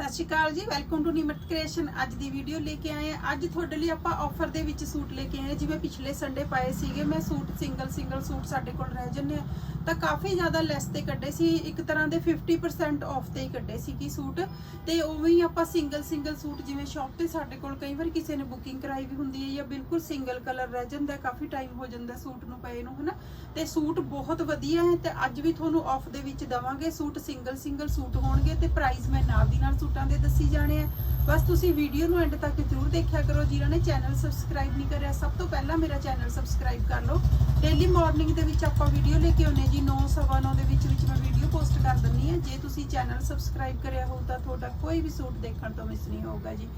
ਸਤਿ ਸ਼੍ਰੀ ਅਕਾਲ ਜੀ welcome to Nimrat creation ਅੱਜ ਦੀ ਵੀਡੀਓ ਲੈ ਕੇ ਆਏ ਹਾਂ। ਅੱਜ ਤੁਹਾਡੇ ਲਈ ਆਪਾਂ ਆਫਰ ਦੇ ਵਿੱਚ ਸੂਟ ਲੈ ਕੇ ਆਏ ਜਿਵੇਂ ਪਿਛਲੇ ਸੰਡੇ ਪਾਏ ਸੀਗੇ, ਮੈਂ ਸੂਟ ਸਿੰਗਲ ਸਿੰਗਲ ਸੂਟ ਸਾਡੇ ਕੋਲ ਰਹਿ ਜੰਨੇ ਆ। ਤਾਂ ਕਾਫੀ ਜ਼ਿਆਦਾ ਲੈਸ ਤੇ ਕੱਢੇ ਸੀ। ਇੱਕ ਤਰ੍ਹਾਂ ਦੇ 50% ਆਫ ਤੇ ਹੀ ਕੱਢੇ ਸੀ ਕਿ ਸੂਟ। ਤੇ ਉਵੇਂ ਹੀ ਆਪਾਂ ਸਿੰਗਲ ਸਿੰਗਲ ਸੂਟ ਜਿਵੇਂ ਸ਼ਾਪ ਤੇ ਸਾਡੇ ਕੋਲ ਕਈ ਵਾਰ ਕਿਸੇ ਨੇ ਬੁਕਿੰਗ ਕਰਾਈ ਵੀ ਹੁੰਦੀ ਹੈ ਜਾਂ ਬਿਲਕੁਲ ਸਿੰਗਲ ਕਲਰ ਰਹਿ ਜਾਂਦਾ ਕਾਫੀ ਟਾਈਮ ਹੋ ਜਾਂਦਾ ਸੂਟ ਨੂੰ ਪਏ ਨੂੰ, ਹਨਾ? ਤੇ ਸੂਟ ਬਹੁਤ ਵਧੀਆ ਹੈ ਤੇ ਅੱਜ ਵੀ ਤੁਹਾਨੂੰ ਆਫ ਦੇ ਵਿੱਚ ਦਵਾਂਗੇ। ਸੂਟ ਸਿੰਗਲ ਸਿੰਗਲ ਸੂਟ ਹੋਣਗੇ ਤੇ ਪ੍ਰਾਈਸ ਮੈਂ ਨਾਲ ਦੀ ਨਾਲ ਸੂਟਾਂ ਦੇ ਦੱਸੀ ਜਾਣੇ ਆ। ਬਸ ਤੁਸੀਂ ਵੀਡੀਓ ਨੂੰ ਐਂਡ ਤੱਕ ਜ਼ਰੂਰ ਦੇਖਿਆ ਕਰੋ, ਜਿਨ੍ਹਾਂ ਨੇ ਚੈਨਲ ਸਬਸਕ੍ਰਾਈਬ ਨਹੀਂ ਕਰਿਆ, ਸਭ ਤੋਂ ਪਹਿਲਾਂ ਮੇਰਾ ਚੈਨਲ ਸਬਸਕ੍ਰਾਈਬ ਕਰ ਲਓ। ਡੇਲੀ ਮਾਰਨਿੰਗ ਦੇ ਵਿੱਚ ਆਪਾਂ ਵੀਡੀਓ ਲੈ ਕੇ ਆਉਨੇ ਜੀ 9:09 ਦੇ ਵਿੱਚ ਵਿੱਚ ਮੈਂ ਵੀਡੀਓ ਪੋਸਟ ਕਰ ਦਿੰਨੀ ਆ ਜੇ ਤੁਸੀਂ ਚੈਨਲ ਸਬਸਕ੍ਰਾਈਬ ਕਰਿਆ ਹੋ ਤਾਂ ਤੁਹਾਡਾ ਕੋਈ ਵੀ ਸੂਟ ਦੇਖਣ ਤੋਂ ਮਿਸ ਨਹੀਂ ਹੋਊਗਾ ਜੀ।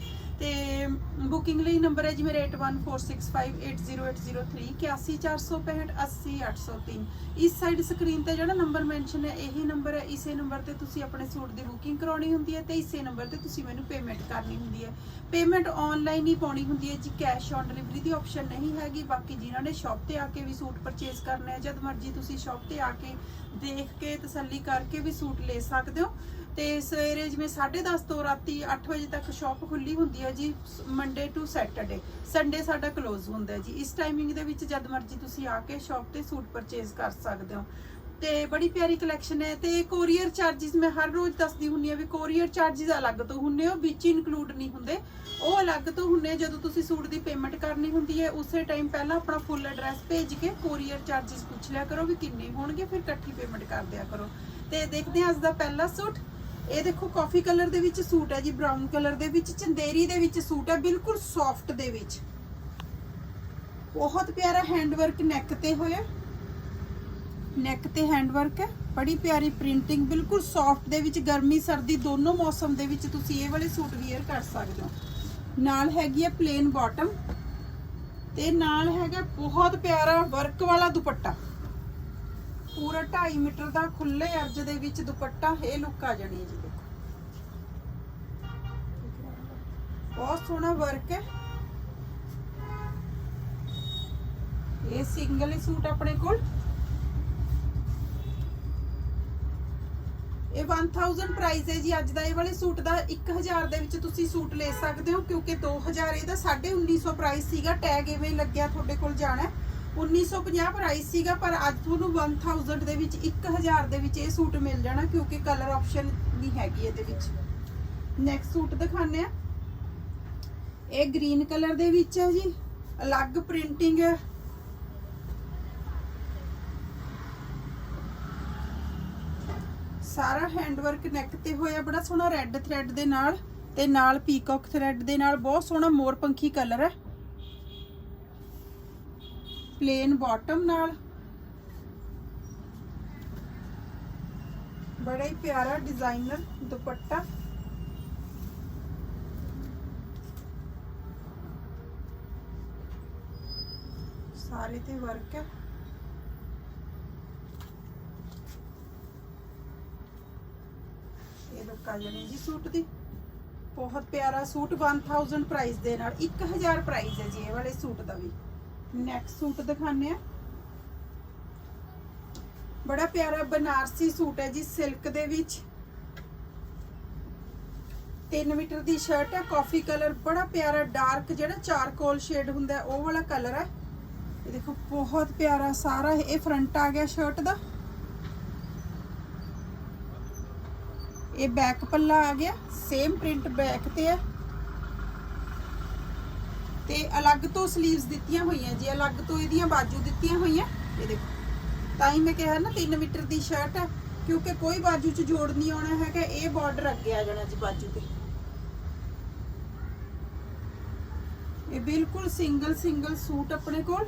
ਤੇ ਬੁਕਿੰਗ ਲਈ ਨੰਬਰ ਹੈ ਜੀ ਮੇਰੇ 8146580803 81465 80803 ਇਸ ਸਾਈਡ ਸਕਰੀਨ ਤੇ ਜਿਹੜਾ ਨੰਬਰ ਮੈਂਸ਼ਨ ਹੈ, ਇਹੀ ਨੰਬਰ ਹੈ। ਇਸੇ ਨੰਬਰ ਤੇ ਤੁਸੀਂ ਆਪਣੇ ਸੂਟ ਦੀ ਬੁਕਿੰਗ ਕਰਾਉਣੀ ਹੁੰਦੀ ਹੈ ਤੇ ਇਸੇ ਨੰਬਰ ਤੇ ਤੁਸੀਂ ਮੈਨੂੰ ਪੇਮੈਂਟ ਕਰਨੀ ਹੁੰਦੀ ਹੈ। ਪੇਮੈਂਟ ਆਨਲਾਈਨ ਹੀ ਪਾਉਣੀ ਹੁੰਦੀ ਹੈ ਜੀ ਕੈਸ਼ ਔਨ ਡਿਲੀਵਰੀ ਦੀ ਆਪਸ਼ਨ ਨਹੀਂ ਹੈਗੀ। ਬਾਕੀ ਜਿਨ੍ਹਾਂ ਨੇ ਸ਼ਾਪ ਤੇ ਆ ਕੇ ਵੀ ਸੂਟ ਪਰਚੇਸ ਕਰਨਾ ਹੈ, ਜਦ ਮਰਜ਼ੀ ਤੁਸੀਂ ਸ਼ਾਪ ਤੇ ਆ ਕੇ ਦੇਖ ਕੇ ਤਸੱਲੀ ਕਰਕੇ ਵੀ ਸੂਟ ਲੈ ਸਕਦੇ ਹੋ। ਤੇ ਸਵੇਰੇ ਜਿਵੇਂ 10:30 ਤੋਂ ਰਾਤੀ 8 ਵਜੇ ਤੱਕ ਸ਼ਾਪ ਖੁੱਲੀ ਹੁੰਦੀ ਹੈ ਜੀ ਮੰਡੇ ਟੂ ਸੈਟਰਡੇ ਸੰਡੇ ਸਾਡਾ ਕਲੋਜ਼ ਹੁੰਦਾ ਹੈ ਜੀ। ਇਸ ਟਾਈਮਿੰਗ ਦੇ ਵਿੱਚ ਜਦ ਮਰਜ਼ੀ ਤੁਸੀਂ ਆ ਕੇ ਸ਼ਾਪ ਤੇ ਸੂਟ ਪਰਚੇਸ ਕਰ ਸਕਦੇ ਹੋ। ਤੇ ਬੜੀ ਪਿਆਰੀ ਕਲੈਕਸ਼ਨ ਹੈ ਤੇ ਕੋਰੀਅਰ ਚਾਰजेस ਮੈਂ ਹਰ ਰੋਜ਼ ਦੱਸਦੀ ਹੁੰਨੀ ਆ ਵੀ ਕੋਰੀਅਰ ਚਾਰजेस ਅਲੱਗ ਤੋਂ ਹੁੰਨੇ ਉਹ ਵਿੱਚ ਇਨਕਲੂਡ ਨਹੀਂ ਹੁੰਦੇ। ਉਹ ਅਲੱਗ ਤੋਂ ਹੁੰਨੇ ਜਦੋਂ ਤੁਸੀਂ ਸੂਟ ਦੀ ਪੇਮੈਂਟ ਕਰਨੀ ਹੁੰਦੀ ਹੈ, ਉਸੇ ਟਾਈਮ ਪਹਿਲਾਂ ਆਪਣਾ ਫੁੱਲ ਐਡਰੈਸ ਭੇਜ ਕੇ ਕੋਰੀਅਰ ਚਾਰजेस ਪੁੱਛ ਲਿਆ ਕਰੋ ਵੀ ਕਿੰਨੇ ਹੋਣਗੇ, ਫਿਰ ਇਕੱਠੀ ਪੇਮੈਂਟ ਕਰ ਦਿਆ ਕਰੋ। ਤੇ ਦੇਖਦੇ ਹਾਂ ਅੱਜ ਦਾ ਪਹਿਲਾ ਸੂਟ। ਇਹ ਦੇਖੋ ਕਾਫੀ ਕਲਰ ਦੇ ਵਿੱਚ ਸੂਟ ਹੈ ਜੀ ਬ੍ਰਾਊਨ ਕਲਰ ਦੇ ਵਿੱਚ, ਚੰਦੇਰੀ ਦੇ ਵਿੱਚ ਸੂਟ ਹੈ, ਬਿਲਕੁਲ ਸੌਫਟ ਦੇ ਵਿੱਚ। ਬਹੁਤ ਪਿਆਰਾ ਹੈਂਡਵਰਕ ਨੈਕ ਤੇ ਹੋਇਆ। ਨੈਕ ਤੇ ਹੈਂਡਵਰਕ ਹੈ, ਬੜੀ ਪਿਆਰੀ ਪ੍ਰਿੰਟਿੰਗ ਬਿਲਕੁਲ ਸੌਫਟ ਦੇ ਵਿੱਚ, ਗਰਮੀ, ਸਰਦੀ ਦੋਨੋਂ ਮੌਸਮ ਦੇ ਵਿੱਚ ਤੁਸੀਂ ਇਹ ਵਾਲੇ ਸੂਟ ਵੀਅਰ ਕਰ ਸਕਦੇ ਹੋ। ਨਾਲ ਹੈਗੀ ਹੈ ਪਲੇਨ ਬਾਟਮ ਤੇ ਨਾਲ ਹੈਗਾ ਬਹੁਤ ਪਿਆਰਾ ਵਰਕ ਵਾਲਾ ਦੁਪੱਟਾ। ਪੂਰਾ 2.5 ਮੀਟਰ ਦਾ ਖੁੱਲੇ ਅਰਜ ਦੇ ਵਿੱਚ ਦੁਪੱਟਾ, ਇਹ ਲੁੱਕ ਆ ਜਾਣੀ ਜੀ ਦੇਖੋ ਬਹੁਤ ਸੋਹਣਾ ਵਰਕ ਹੈ। ਇਹ ਸਿੰਗਲ ਹੀ ਸੂਟ ਆਪਣੇ ਕੋਲ। ਇਹ 1000 ਪ੍ਰਾਈਸ ਹੈ ਜੀ। ਅੱਜ ਦਾ ਇਹ ਵਾਲੇ ਸੂਟ ਦਾ 1000 ਦੇ ਵਿੱਚ ਤੁਸੀਂ ਸੂਟ ਲੈ ਸਕਦੇ ਹੋ, ਕਿਉਂਕਿ 2000 ਇਹਦਾ 1950 ਪ੍ਰਾਈਸ ਸੀਗਾ। ਟੈਗ ਐਵੇਂ ਲੱਗਿਆ ਤੁਹਾਡੇ ਕੋਲ ਜਾਣਾ ਹੈ। 1950 ਪ੍ਰਾਈਸ ਸੀਗਾ, ਪਰ ਅੱਜ ਤੁਹਾਨੂੰ 1000 ਦੇ ਵਿੱਚ 1000 ਦੇ ਵਿੱਚ ਇਹ ਸੂਟ ਮਿਲ ਜਾਣਾ, ਕਿਉਂਕਿ ਕਲਰ ਆਪਸ਼ਨ ਨਹੀਂ ਹੈਗੀ ਇਹਦੇ ਵਿੱਚ। ਨੈਕਸਟ ਸੂਟ ਦਿਖਾਣੇ ਆ ਇਹ ਗ੍ਰੀਨ ਕਲਰ ਦੇ ਵਿੱਚ ਹੈ ਜੀ। ਅਲੱਗ ਪ੍ਰਿੰਟਿੰਗ ਹੈ। ਸਾਰਾ ਹੈਂਡ ਨੈਕ ਤੇ ਹੋਇਆ, ਬੜਾ ਸੋਹਣਾ ਰੈੱਡ ਥ੍ਰੈਡ ਦੇ ਨਾਲ ਤੇ ਨਾਲ ਪੀਕੌਕ ਥ੍ਰੈਡ ਦੇ ਨਾਲ, ਬਹੁਤ ਸੋਹਣਾ ਮੋਰ ਪੰਖੀ ਕਲਰ ਹੈ। ਪਲੇਨ ਬਾਟਮ ਨਾਲ। ਬੜਾ ਹੀ ਪਿਆਰਾ ਡਿਜ਼ਾਈਨਰ ਦੁਪੱਟਾ। ਸਾਰੇ ਤੇ ਵਰਕ ਹੈ ਇਹ ਲੁੱਕ ਆ ਜਾਣੀ ਜੀ ਸੂਟ ਦੀ। ਬਹੁਤ ਪਿਆਰਾ ਸੂਟ 1000 ਪ੍ਰਾਈਸ ਦੇ ਨਾਲ। 1000 ਪ੍ਰਾਈਸ ਹੈ ਜੀ ਇਹ ਵਾਲੇ ਸੂਟ ਦਾ ਵੀ। ਨੈਕਸਟ ਸੂਟ ਦਿਖਾਣੇ ਆ ਬੜਾ ਪਿਆਰਾ ਬਨਾਰਸੀ ਸੂਟ ਹੈ ਜੀ ਸਿਲਕ ਦੇ ਵਿੱਚ। 3 ਮੀਟਰ ਦੀ ਸ਼ਰਟ ਹੈ ਕਾਫੀ ਕਲਰ ਬੜਾ ਪਿਆਰਾ ਡਾਰਕ ਜਿਹੜਾ ਚਾਰਕੋਲ ਸ਼ੇਡ ਹੁੰਦਾ ਉਹ ਵਾਲਾ ਕਲਰ ਹੈ। ਦੇਖੋ, ਬਹੁਤ ਪਿਆਰਾ ਸਾਰਾ ਇਹ ਫਰੰਟ ਆ ਗਿਆ ਸ਼ਰਟ ਦਾ। ਇਹ ਬੈਕ ਪੱਲਾ ਆ ਗਿਆ ਸੇਮ ਪ੍ਰਿੰਟ ਬੈਕ ਤੇ ਹੈ। ਤੇ ਅਲੱਗ ਤੋਂ 슬ੀਵਸ ਦਿੱਤੀਆਂ ਹੋਈਆਂ ਜੀ, ਅਲੱਗ ਤੋਂ ਇਹਦੀਆਂ ਬਾਜੂ ਦਿੱਤੀਆਂ ਹੋਈਆਂ। ਇਹ ਦੇਖੋ, ਤਾਂ ਹੀ ਮੈਂ ਕਿਹਾ ਨਾ 3 ਮੀਟਰ ਦੀ ਸ਼ਰਟ ਹੈ, ਕਿਉਂਕਿ ਕੋਈ ਬਾਜੂ 'ਚ ਜੋੜ ਨਹੀਂ ਆਉਣਾ ਹੈਗਾ, ਇਹ ਬਾਰਡਰ ਅੱਗੇ ਆ ਜਾਣਾ ਜੀ ਬਾਜੂ ਤੇ। ਇਹ ਬਿਲਕੁਲ ਸਿੰਗਲ ਸਿੰਗਲ ਸੂਟ ਆਪਣੇ ਕੋਲ।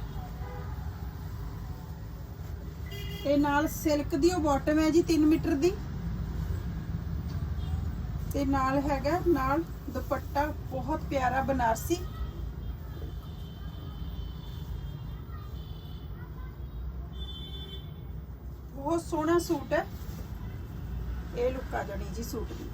ਇਹ ਨਾਲ ਸਿਲਕ ਦੀ ਉਹ ਬਾਟਮ ਹੈ ਜੀ 3 ਮੀਟਰ ਦੀ। ਤੇ ਨਾਲ ਹੈਗਾ, ਨਾਲ ਦੁਪੱਟਾ ਬਹੁਤ ਪਿਆਰਾ ਬਨਾਰਸੀ। ਬਹੁਤ ਸੋਹਣਾ ਸੂਟ ਹੈ। ਇਹ ਲੁੱਕ ਆ ਜਾਣੀ ਜੀ ਸੂਟ ਦੀ।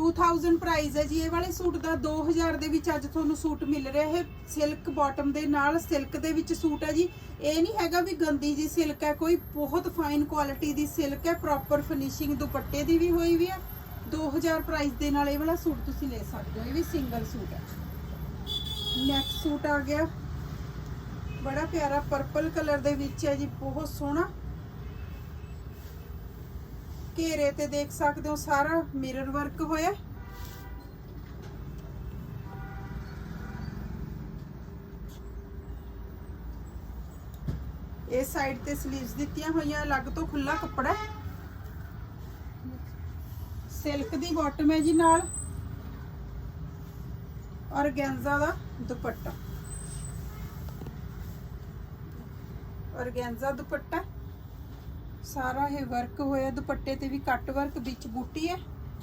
2000 ਪ੍ਰਾਈਸ ਹੈ ਜੀ। ਇਹ ਵਾਲੇ ਸੂਟ ਦਾ 2000 ਦੇ ਵਿੱਚ ਅੱਜ ਤੁਹਾਨੂੰ ਸੂਟ ਮਿਲ ਰਿਹਾ ਇਹ ਸਿਲਕ ਬਾਟਮ ਦੇ ਨਾਲ ਸਿਲਕ ਦੇ ਵਿੱਚ ਸੂਟ ਹੈ ਜੀ। ਇਹ ਨਹੀਂ ਹੈਗਾ ਵੀ ਗੰਦੀ ਜੀ ਸਿਲਕ ਹੈ। ਕੋਈ ਬਹੁਤ ਫਾਈਨ ਕੁਆਲਿਟੀ ਦੀ ਸਿਲਕ ਹੈ। ਪ੍ਰੋਪਰ ਫਿਨਿਸ਼ਿੰਗ ਦੁਪੱਟੇ ਦੀ ਵੀ ਹੋਈ ਵੀ ਹੈ। 2000 ਪ੍ਰਾਈਸ ਦੇ ਨਾਲ ਇਹ ਵਾਲਾ ਸੂਟ ਤੁਸੀਂ ਲੈ ਸਕਦੇ ਹੋ। ਇਹ ਵੀ ਸਿੰਗਲ ਸੂਟ ਹੈ। ਨੈਕਸਟ ਸੂਟ ਆ ਗਿਆ। ਬੜਾ ਪਿਆਰਾ ਪਰਪਲ ਕਲਰ ਦੇ ਵਿੱਚ ਹੈ ਜੀ। ਬਹੁਤ ਸੋਹਣਾ। ਘੇਰੇ ਤੇ ਦੇਖ ਸਕਦੇ ਹੋ ਸਾਰਾ ਮਿਰਰ ਵਰਕ ਹੋਇਆ। ਇਹ ਸਾਈਡ ਤੇ 슬ੀਵਸ ਦਿੱਤੀਆਂ ਹੋਈਆਂ, ਅਲੱਗ ਤੋਂ ਖੁੱਲਾ ਕੱਪੜਾ ਸਿਲਕ ਦੀ ਬਾਟਮ ਹੈ ਜੀ ਨਾਲ। ਔਰਗੈਂਜ਼ਾ ਦਾ ਦੁਪੱਟਾ। ਔਰਗੈਂਜ਼ਾ ਦੁਪੱਟਾ। ਸਾਰਾ ਇਹ ਵਰਕ ਹੋਇਆ, ਦੁਪੱਟੇ ਤੇ ਵੀ ਕੱਟ ਵਰਕ ਵਿੱਚ ਬੂਟੀ ਹੈ।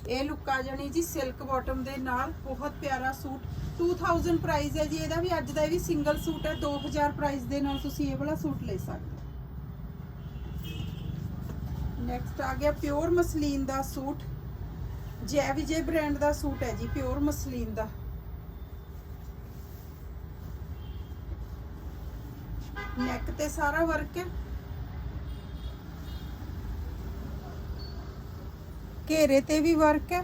ਇਹ ਲੁੱਕ ਆ ਜਾਣੀ ਜੀ ਸਿਲਕ ਬਾਟਮ ਦੇ ਨਾਲ, ਬਹੁਤ ਪਿਆਰਾ ਸੂਟ। 2000 ਪ੍ਰਾਈਸ ਹੈ ਜੀ, ਇਹਦਾ ਵੀ ਅੱਜ ਦਾ ਇਹ ਵੀ ਸਿੰਗਲ ਸੂਟ ਹੈ। 2000 ਪ੍ਰਾਈਸ ਦੇ ਨਾਲ ਤੁਸੀਂ ਇਹ ਵਾਲਾ ਸੂਟ ਲੈ ਸਕਦੇ ਨੈਕਸਟ ਆ ਗਿਆ ਪਿਓਰ ਮਸਲੀਨ ਦਾ ਸੂਟ। ਜੈ ਵਿਜੇ ਬ੍ਰਾਂਡ ਦਾ ਸੂਟ ਹੈ ਜੀ ਪਿਓਰ ਮਸਲੀਨ ਦਾ। ਨੈਕ ਤੇ ਸਾਰਾ ਵਰਕ ਹੈ। ਘੇਰੇ ਤੇ ਵੀ ਵਰਕ ਹੈ।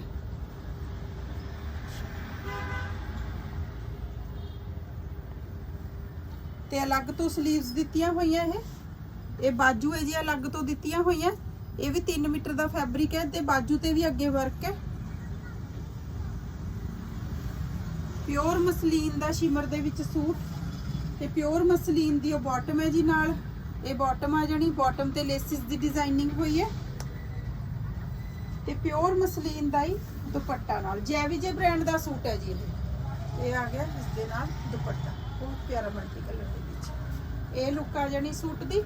ਤੇ ਅਲੱਗ ਤੋਂ 슬ੀਵਸ ਦਿੱਤੀਆਂ ਹੋਈਆਂ ਇਹ। ਇਹ ਬਾਜੂ ਹੈ ਜੀ ਅਲੱਗ ਤੋਂ ਦਿੱਤੀਆਂ ਹੋਈਆਂ। ਇਹ ਵੀ 3 ਮੀਟਰ ਦਾ ਫੈਬਰਿਕ ਹੈ ਤੇ ਬਾਜੂ ਤੇ ਵੀ ਅੱਗੇ ਵਰਕ ਹੈ। ਪਿਓਰ ਮਸਲੀਨ ਦਾ ਸ਼ਿਮਰ ਦੇ ਵਿੱਚ ਸੂਟ। ਤੇ ਪਿਓਰ ਮਸਲੀਨ ਦੀ ਉਹ ਬਾਟਮ ਹੈ ਜੀ ਨਾਲ। ਇਹ ਬਾਟਮ ਆ ਜਾਣੀ। ਬਾਟਮ ਤੇ ਲੇਸਿਸ ਦੀ ਡਿਜ਼ਾਈਨਿੰਗ ਹੋਈ ਹੈ। ਤੇ ਪਿਓਰ ਮਸਲੀਨ ਦਾ ਹੀ ਦੁਪੱਟਾ ਨਾਲ ਜੈਵੀਜੇ ਬ੍ਰਾਂਡ ਦਾ ਸੂਟ ਹੈ ਜੀ ਇਹ। ਇਹ ਆ ਗਿਆ ਇਸ ਦੇ ਨਾਲ ਦੁਪੱਟਾ, ਬਹੁਤ ਪਿਆਰਾ ਮਲਟੀ ਕਲਰ ਦੇ ਵਿੱਚ। ਇਹ ਲੁੱਕ ਆ ਜਾਣੀ ਸੂਟ ਦੀ।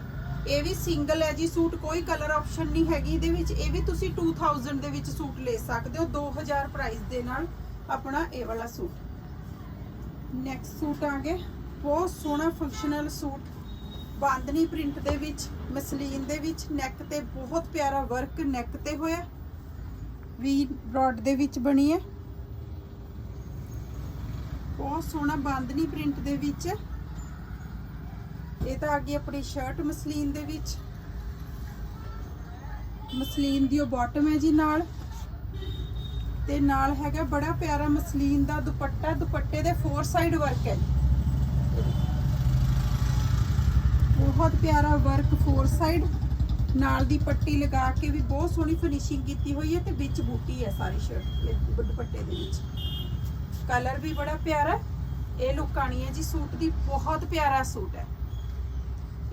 ਇਹ ਵੀ ਸਿੰਗਲ ਹੈ ਜੀ, ਸੂਟ ਕੋਈ ਕਲਰ ਆਪਸ਼ਨ ਨਹੀਂ ਹੈਗੀ ਇਹਦੇ ਵਿੱਚ। ਇਹ ਵੀ ਤੁਸੀਂ 2000 ਦੇ ਵਿੱਚ ਸੂਟ ਲੈ ਸਕਦੇ ਹੋ 2000 ਪ੍ਰਾਈਸ ਦੇ ਨਾਲ ਆਪਣਾ ਇਹ ਵਾਲਾ ਸੂਟ। ਨੈਕਸਟ ਸੂਟ ਆ ਗਿਆ ਬਹੁਤ ਸੋਹਣਾ ਫੰਕਸ਼ਨਲ ਸੂਟ। ਬਾਂਦਨੀ ਪ੍ਰਿੰਟ ਦੇ ਵਿੱਚ, ਮਸਲੀਨ ਦੇ ਵਿੱਚ ਨੈਕ ਤੇ ਬਹੁਤ ਪਿਆਰਾ ਵਰਕ ਨੈਕ ਤੇ ਹੋਇਆ। ਵੀ ਬ੍ਰੌਡ ਦੇ ਵਿੱਚ ਬਣੀ ਹੈ। ਬਹੁਤ ਸੋਹਣਾ ਬਾਂਦਨੀ ਪ੍ਰਿੰਟ ਦੇ ਵਿੱਚ। ਇਹ ਤਾਂ ਆ ਗਈ ਆਪਣੀ ਸ਼ਰਟ ਮਸਲੀਨ ਦੇ ਵਿੱਚ। ਮਸਲੀਨ ਦੀ ਉਹ ਬਾਟਮ ਹੈ ਜੀ ਨਾਲ। ਤੇ ਨਾਲ ਹੈਗਾ ਬੜਾ ਪਿਆਰਾ ਮਸਲੀਨ ਦਾ ਦੁਪੱਟਾ। ਦੁਪੱਟੇ ਦੇ ਫੋਰ ਸਾਈਡ ਵਰਕ ਹੈ। ਜੀ ਬਹੁਤ ਪਿਆਰਾ ਵਰਕ ਫੋਰ ਸਾਈਡ ਨਾਲ ਦੀ ਪੱਟੀ ਲਗਾ ਕੇ ਵੀ ਬਹੁਤ ਸੋਹਣੀ ਫਿਨਿਸ਼ਿੰਗ ਕੀਤੀ ਹੋਈ ਹੈ ਤੇ ਵਿੱਚ ਬੂਟੀ ਹੈ ਸਾਰੀ ਸ਼ਰਟ ਦੁਪੱਟੇ ਦੇ ਵਿੱਚ। ਕਲਰ ਵੀ ਬੜਾ ਪਿਆਰਾ ਇਹ ਲੁੱਕ ਆਣੀ ਹੈ ਜੀ, ਸੂਟ ਦੀ ਬਹੁਤ ਪਿਆਰਾ ਸੂਟ ਹੈ।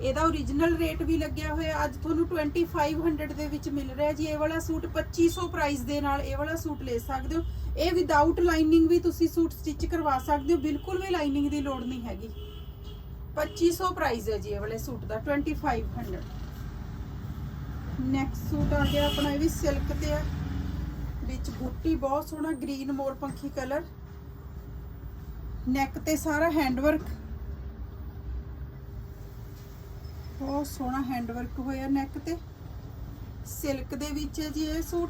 ਇਹਦਾ origignal ਰੇਟ ਵੀ ਲੱਗਿਆ ਹੋਇਆ ਅੱਜ ਤੁਹਾਨੂੰ 2500 ਦੇ ਵਿੱਚ ਮਿਲ ਰਿਹਾ ਜੀ। ਇਹ ਵਾਲਾ ਸੂਟ 2500 ਪ੍ਰਾਈਸ ਦੇ ਨਾਲ ਇਹ ਵਾਲਾ ਸੂਟ ਲੈ ਸਕਦੇ ਹੋ। ਇਹ ਵਿਦਆਊਟ ਲਾਈਨਿੰਗ ਵੀ ਤੁਸੀਂ ਸੂਟ ਸਟਿਚ ਕਰਵਾ ਸਕਦੇ ਹੋ। ਬਿਲਕੁਲ ਵੀ ਲਾਈਨਿੰਗ ਦੀ ਲੋੜ ਨਹੀਂ ਹੈਗੀ। 2500 ਪ੍ਰਾਈਸ ਹੈ ਜੀ ਇਹ ਵਾਲੇ ਸੂਟ ਦਾ 2500 ਨੈਕਸਟ ਸੂਟ ਆ ਗਿਆ ਆਪਣਾ, ਇਹ ਵੀ ਸਿਲਕ ਤੇ ਹੈ ਵਿੱਚ ਬੂਟੀ, ਬਹੁਤ ਸੋਹਣਾ ਗ੍ਰੀਨ ਮੋਰ ਪੰਖੀ ਕਲਰ ਨੈਕ ਤੇ ਸਾਰਾ ਹੈਂਡ ਵਰਕ ਬਹੁਤ ਸੋਹਣਾ ਹੈਂਡ ਵਰਕ ਹੋਇਆ ਨੈਕ ਤੇ। ਸਿਲਕ ਦੇ ਵਿੱਚ ਹੈ ਜੀ ਇਹ ਸੂਟ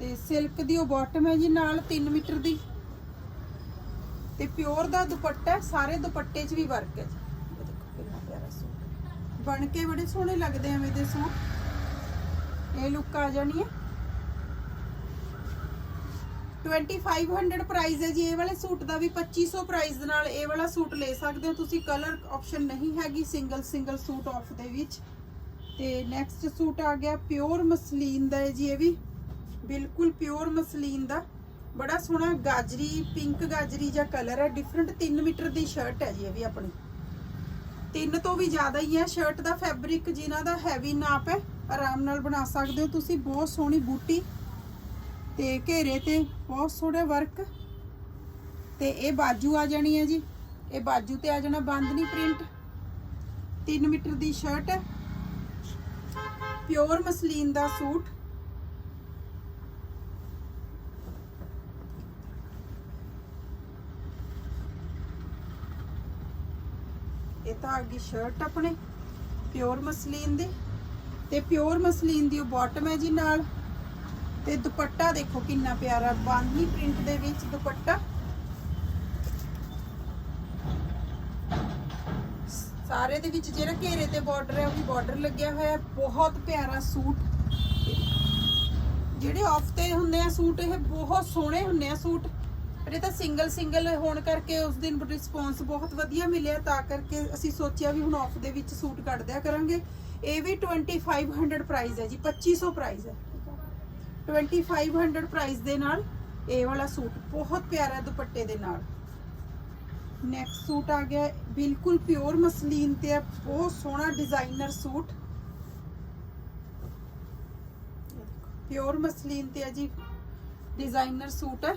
ਤੇ ਸਿਲਕ ਦੀ ਉਹ ਬਾਟਮ ਹੈ ਜੀ, ਨਾਲ 3 ਮੀਟਰ ਦੀ। ਤੇ ਪਿਓਰ ਦਾ ਦੁਪੱਟਾ, ਸਾਰੇ ਦੁਪੱਟੇ 'ਚ ਵੀ ਵਰਕ ਹੈ ਜੀ ਇਹ ਦੇਖੋ ਕਿੰਨਾ ਪਿਆਰਾ ਸੂਟ ਬਣ ਕੇ ਬੜੇ ਸੋਹਣੇ ਲੱਗਦੇ ਐਵੇਂ ਦੇ ਸੂਟ ਇਹ ਲੁੱਕ ਆ ਜਾਣੀ ਹੈ। 2500 ਪ੍ਰਾਈਸ ਹੈ ਜੀ, ਇਹ ਵਾਲੇ ਸੂਟ ਦਾ ਵੀ 2500 ਪ੍ਰਾਈਸ ਦੇ ਨਾਲ ਇਹ ਵਾਲਾ ਸੂਟ ਲੈ ਸਕਦੇ ਹੋ ਤੁਸੀਂ। ਕਲਰ ਆਪਸ਼ਨ ਨਹੀਂ ਹੈਗੀ ਸਿੰਗਲ ਸਿੰਗਲ ਸੂਟ ਆਫ ਦੇ ਵਿੱਚ। ਤੇ ਨੈਕਸਟ ਸੂਟ ਆ ਗਿਆ ਪਿਓਰ ਮਸਲੀਨ ਦਾ ਹੈ ਜੀ ਇਹ ਵੀ। ਬਿਲਕੁਲ ਪਿਓਰ ਮਸਲੀਨ ਦਾ। ਬੜਾ ਸੋਹਣਾ ਗਾਜਰੀ ਪਿੰਕ ਗਾਜਰੀ ਜਾਂ ਕਲਰ ਹੈ। ਡਿਫਰੈਂਟ 3 ਮੀਟਰ ਦੀ ਸ਼ਰਟ ਹੈ ਜੀ ਇਹ ਵੀ ਆਪਣੀ। ਤਿੰਨ ਤੋਂ ਵੀ ਜ਼ਿਆਦਾ ਹੀ ਹੈ। ਸ਼ਰਟ ਦਾ ਫੈਬਰਿਕ ਜਿਨ੍ਹਾਂ ਦਾ ਹੈਵੀ ਨਾਪ ਹੈ, ਆਰਾਮ ਨਾਲ ਬਣਾ ਸਕਦੇ ਹੋ ਤੁਸੀਂ। ਬਹੁਤ ਸੋਹਣੀ ਬੂਟੀ ਤੇ ਘੇਰੇ ਤੇ ਬਹੁਤ ਸੋਹਣਾ ਵਰਕ ਤੇ ਇਹ ਬਾਜੂ ਆ ਜਾਣੀ ਹੈ ਜੀ। ਇਹ ਬਾਜੂ ਤੇ ਆ ਜਾਣਾ ਬੰਦਨੀ ਪ੍ਰਿੰਟ 3 ਮੀਟਰ ਦੀ ਸ਼ਰਟ ਹੈ। ਪਿਓਰ ਮਸਲੀਨ ਦਾ ਸੂਟ। ਇਹ ਤਾਂ ਆ ਸ਼ਰਟ ਆਪਣੇ ਪਿਓਰ ਮਸਲੀਨ ਦੀ ਤੇ ਪਿਓਰ ਮਸਲੀਨ ਦੀ ਉਹ ਬਾਟਮ ਹੈ ਜੀ ਨਾਲ ਤੇ ਦੁਪੱਟਾ ਦੇਖੋ ਕਿੰਨਾ ਪਿਆਰਾ ਬਾਂਧਨੀ ਪ੍ਰਿੰਟ ਦੇ ਵਿੱਚ ਦੁਪੱਟਾ ਸਾਰੇ ਦੇ ਵਿੱਚ ਜਿਹੜਾ ਘੇਰੇ ਤੇ ਬਾਰਡਰ ਹੈ ਉਹ ਵੀ ਬਾਰਡਰ ਲੱਗਿਆ ਹੋਇਆ ਬਹੁਤ ਪਿਆਰਾ ਸੂਟ ਜਿਹੜੇ ਆਫ ਤੇ ਹੁੰਦੇ ਆ ਸੂਟ ਇਹ ਬਹੁਤ ਸੋਹਣੇ ਹੁੰਦੇ ਆ ਸੂਟ ਪਰ ਇਹ ਤਾਂ ਸਿੰਗਲ ਸਿੰਗਲ ਹੋਣ ਕਰਕੇ ਉਸ ਦਿਨ ਰਿਸਪੌਂਸ ਬਹੁਤ ਵਧੀਆ ਮਿਲਿਆ, ਤਾਂ ਕਰਕੇ ਅਸੀਂ ਸੋਚਿਆ ਵੀ ਹੁਣ ਆਫ ਦੇ ਵਿੱਚ ਸੂਟ ਕੱਢ ਦਿਆ ਕਰਾਂਗੇ। ਇਹ ਵੀ 2500 ਪ੍ਰਾਈਸ ਹੈ ਜੀ 2500 ਪ੍ਰਾਈਸ ਹੈ 2500 ਪ੍ਰਾਈਸ ਦੇ ਨਾਲ ਇਹ ਵਾਲਾ ਸੂਟ, ਬਹੁਤ ਪਿਆਰਾ ਦੁਪੱਟੇ ਦੇ ਨਾਲ। ਨੈਕਸਟ ਸੂਟ ਆ ਗਿਆ, ਬਿਲਕੁਲ ਪਿਓਰ ਮਸਲੀਨ ਤੇ ਹੈ ਬਹੁਤ ਸੋਹਣਾ ਡਿਜ਼ਾਈਨਰ ਸੂਟ। ਪਿਓਰ ਮਸਲੀਨ ਤੇ ਹੈ ਜੀ ਡਿਜ਼ਾਈਨਰ ਸੂਟ ਹੈ।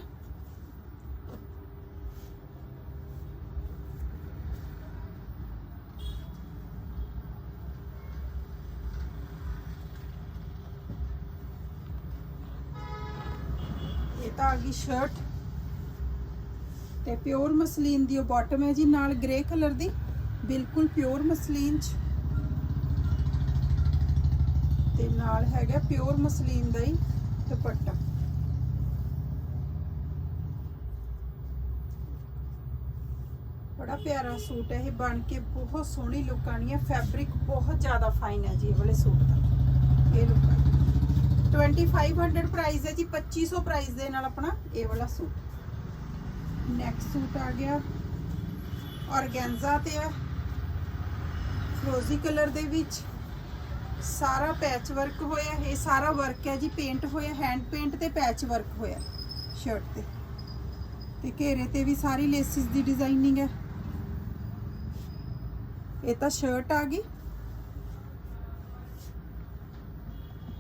ਤਾਂ ਆ ਗਈ ਸ਼ਰਟ ਤੇ ਪਿਓਰ ਮਸਲੀਨ ਦੀ ਉਹ ਬਾਟਮ ਹੈ ਜੀ, ਨਾਲ ਗ੍ਰੇ ਕਲਰ ਦੀ, ਬਿਲਕੁਲ ਪਿਓਰ ਮਸਲੀਨ ਚ। ਤੇ ਨਾਲ ਹੈਗਾ ਪਿਓਰ ਮਸਲੀਨ ਦਾ ਹੀ ਦੁਪੱਟਾ। ਬੜਾ ਪਿਆਰਾ ਸੂਟ ਹੈ ਇਹ, ਬਣ ਕੇ ਬਹੁਤ ਸੋਹਣੀ ਲੁੱਕ ਆਣੀ ਹੈ ਫੈਬਰਿਕ ਬਹੁਤ ਜ਼ਿਆਦਾ ਫਾਈਨ ਹੈ ਜੀ ਇਹ ਵਾਲੇ ਸੂਟ ਦਾ। ਇਹ ਲੁੱਕ 2500 ਪ੍ਰਾਈਸ ਹੈ ਜੀ 2500 ਪ੍ਰਾਈਸ ਦੇ ਨਾਲ ਆਪਣਾ ਇਹ ਵਾਲਾ ਸੂਟ। ਨੈਕਸਟ ਸੂਟ ਆ ਗਿਆ। ਔਰਗੈਂਜ਼ਾ ਤੇ ਹੈ ਫਰੋਜ਼ੀ ਕਲਰ ਦੇ ਵਿੱਚ ਸਾਰਾ ਪੈਚ ਵਰਕ ਹੋਇਆ। ਇਹ ਸਾਰਾ ਵਰਕ ਹੈ ਜੀ ਪੇਂਟ ਹੋਇਆ। ਹੈਂਡ ਪੇਂਟ ਤੇ ਪੈਚ ਵਰਕ ਹੋਇਆ ਸ਼ਰਟ ਤੇ। ਤੇ ਘੇਰੇ ਤੇ ਵੀ ਸਾਰੀ ਲੇਸਿਸ ਦੀ ਡਿਜ਼ਾਈਨਿੰਗ ਹੈ। ਇਹ ਤਾਂ ਸ਼ਰਟ ਆ ਗਈ।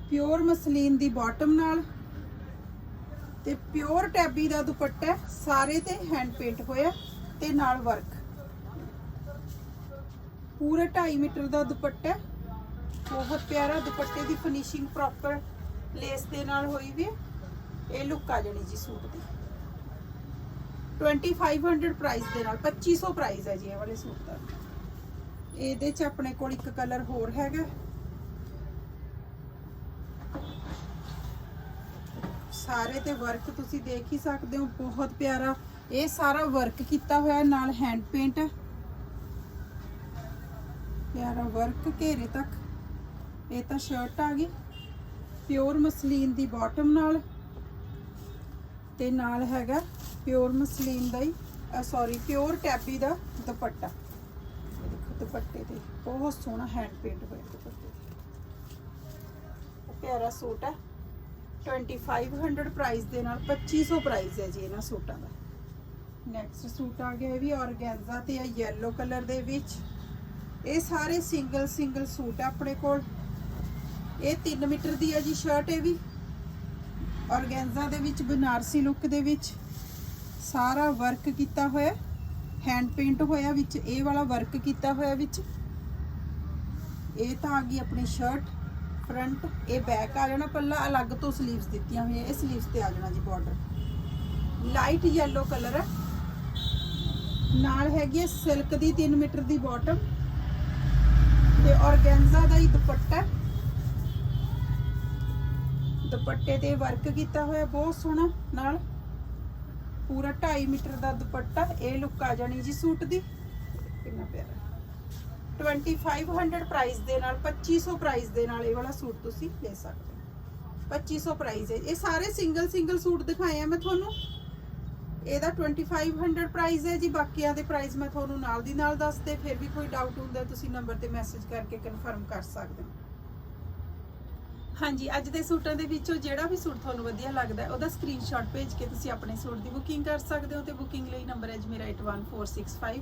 ਪਿਓਰ ਮਸਲੀਨ ਦੀ ਬਾਟਮ ਨਾਲ ਤੇ ਪਿਓਰ ਟੈਬੀ ਦਾ ਦੁਪੱਟਾ ਸਾਰੇ ਤੇ ਹੈਂਡ ਪੇਂਟ ਹੋਇਆ ਤੇ ਨਾਲ ਵਰਕ ਪੂਰੇ 2.5 ਮੀਟਰ ਦਾ ਦੁਪੱਟਾ, ਬਹੁਤ ਪਿਆਰਾ ਦੁਪੱਟੇ ਦੀ ਫਿਨਿਸ਼ਿੰਗ ਪ੍ਰੋਪਰ ਲੇਸ ਦੇ ਨਾਲ ਹੋਈ ਵੀ ਇਹ ਲੁੱਕ ਆ ਜਾਣੀ ਜੀ ਸੂਟ ਦੀ। 2500 ਪ੍ਰਾਈਸ ਦੇ ਨਾਲ 2500 ਪ੍ਰਾਈਸ ਹੈ ਜੀ ਇਹ ਵਾਲੇ ਸੂਟ ਦਾ। ਇਹਦੇ ਚ ਆਪਣੇ ਕੋਲ ਇੱਕ ਕਲਰ ਹੋਰ ਹੈਗਾ। ਸਾਰੇ ਤੇ ਵਰਕ ਤੁਸੀਂ ਦੇਖ ਹੀ ਸਕਦੇ ਹੋ, ਬਹੁਤ ਪਿਆਰਾ। ਇਹ ਸਾਰਾ ਵਰਕ ਕੀਤਾ ਹੋਇਆ ਨਾਲ ਹੈਂਡ ਪੇਂਟ ਹੈ ਪਿਆਰਾ ਵਰਕ ਘੇਰੇ ਤੱਕ। ਇਹ ਤਾਂ ਸ਼ਰਟ ਆ ਗਈ। ਪਿਓਰ ਮਸਲੀਨ ਦੀ ਬਾਟਮ ਨਾਲ। ਤੇ ਨਾਲ ਹੈਗਾ ਪਿਓਰ ਮਸਲੀਨ ਦਾ ਹੀ ਸੌਰੀ ਪਿਓਰ ਟੈਪੀ ਦਾ ਦੁਪੱਟਾ। ਦੇਖੋ ਦੁਪੱਟੇ ਤੇ, ਬਹੁਤ ਸੋਹਣਾ ਹੈਂਡ ਪੇਂਟ ਹੋਇਆ ਦੁਪੱਟੇ ਤੇ। ਪਿਆਰਾ ਸੂਟ ਹੈ। 2500 ਪ੍ਰਾਈਸ ਦੇ ਨਾਲ 2500 ਪ੍ਰਾਈਸ ਹੈ ਜੀ ਇਹਨਾਂ ਸੂਟਾਂ ਦਾ। ਨੈਕਸਟ ਸੂਟ ਆ ਗਿਆ ਇਹ ਵੀ ਔਰਗੈਂਜ਼ਾ ਤੇ ਆ, yellow ਕਲਰ ਦੇ ਵਿੱਚ। ਇਹ ਸਾਰੇ ਸਿੰਗਲ ਸਿੰਗਲ ਸੂਟ ਆ ਆਪਣੇ ਕੋਲ। ਇਹ 3 ਮੀਟਰ ਦੀ ਹੈ ਜੀ ਸ਼ਰਟ ਇਹ ਵੀ। ਔਰਗੈਂਜ਼ਾ ਦੇ ਵਿੱਚ, ਬਨਾਰਸੀ ਲੁੱਕ ਦੇ ਵਿੱਚ। ਸਾਰਾ ਵਰਕ ਕੀਤਾ ਹੋਇਆ। ਹੈਂਡ ਪੇਂਟ ਹੋਇਆ ਵਿੱਚ, ਇਹ ਵਾਲਾ ਵਰਕ ਕੀਤਾ ਹੋਇਆ ਵਿੱਚ। ਇਹ ਤਾਂ ਆ ਗਈ ਆਪਣੀ ਸ਼ਰਟ ਫਰੰਟ ਇਹ ਬੈਕ ਆ ਜਾਣਾ। ਪੱਲਾ ਅਲੱਗ ਤੋਂ ਸਲੀਵਸ ਦਿੱਤੀਆਂ ਹੋਈਆਂ, ਇਹ ਸਲੀਵਸ ਤੇ ਆ ਜਾਣਾ ਜੀ ਬਾਰਡਰ ਲਾਈਟ ਯੈਲੋ ਕਲਰ ਹੈ ਨਾਲ ਹੈਗੀ ਹੈ ਸਿਲਕ ਦੀ 3 ਮੀਟਰ ਦੀ ਬਾਟਮ ਤੇ ਔਰਗੈਂਜ਼ਾ ਦਾ ਹੀ ਦੁਪੱਟਾ ਦੁਪੱਟੇ ਤੇ ਵਰਕ ਕੀਤਾ ਹੋਇਆ, ਬਹੁਤ ਸੋਹਣਾ। ਨਾਲ ਪੂਰਾ 2.5 ਮੀਟਰ ਦਾ ਦੁਪੱਟਾ, ਇਹ ਲੁੱਕ ਆ ਜਾਣੀ ਜੀ ਸੂਟ ਦੀ। ਕਿੰਨਾ ਪਿਆਰਾ। 2500 ਪ੍ਰਾਈਸ ਦੇ ਨਾਲ 2500 ਪ੍ਰਾਈਸ ਦੇ ਨਾਲ ਇਹ ਵਾਲਾ ਸੂਟ ਤੁਸੀਂ ਲੈ ਸਕਦੇ ਹੋ। 2500 ਪ੍ਰਾਈਸ ਹੈ। ਇਹ ਸਾਰੇ ਸਿੰਗਲ ਸਿੰਗਲ ਸੂਟ ਦਿਖਾਏ ਆ ਮੈਂ ਤੁਹਾਨੂੰ। ਇਹਦਾ 2500 ਪ੍ਰਾਈਸ ਹੈ ਜੀ, ਬਾਕੀਆਂ ਦੇ ਪ੍ਰਾਈਸ ਮੈਂ ਤੁਹਾਨੂੰ ਨਾਲ ਦੀ ਨਾਲ ਦੱਸਦੇ, ਫਿਰ ਵੀ ਕੋਈ ਡਾਊਟ ਹੁੰਦਾ ਤੁਸੀਂ ਨੰਬਰ ਤੇ ਮੈਸੇਜ ਕਰਕੇ ਕਨਫਰਮ ਕਰ ਸਕਦੇ ਹੋ। ਹਾਂਜੀ, ਅੱਜ ਦੇ ਸੂਟਾਂ ਦੇ ਵਿੱਚੋਂ ਜਿਹੜਾ ਵੀ ਸੂਟ ਤੁਹਾਨੂੰ ਵਧੀਆ ਲੱਗਦਾ ਹੈ, ਉਹਦਾ ਸਕਰੀਨਸ਼ਾਟ ਭੇਜ ਕੇ ਤੁਸੀਂ ਆਪਣੇ ਸੂਟ ਦੀ ਬੁਕਿੰਗ ਕਰ ਸਕਦੇ ਹੋ ਤੇ ਬੁਕਿੰਗ ਲਈ ਨੰਬਰ ਹੈ ਜੀ ਮੇਰਾ 81465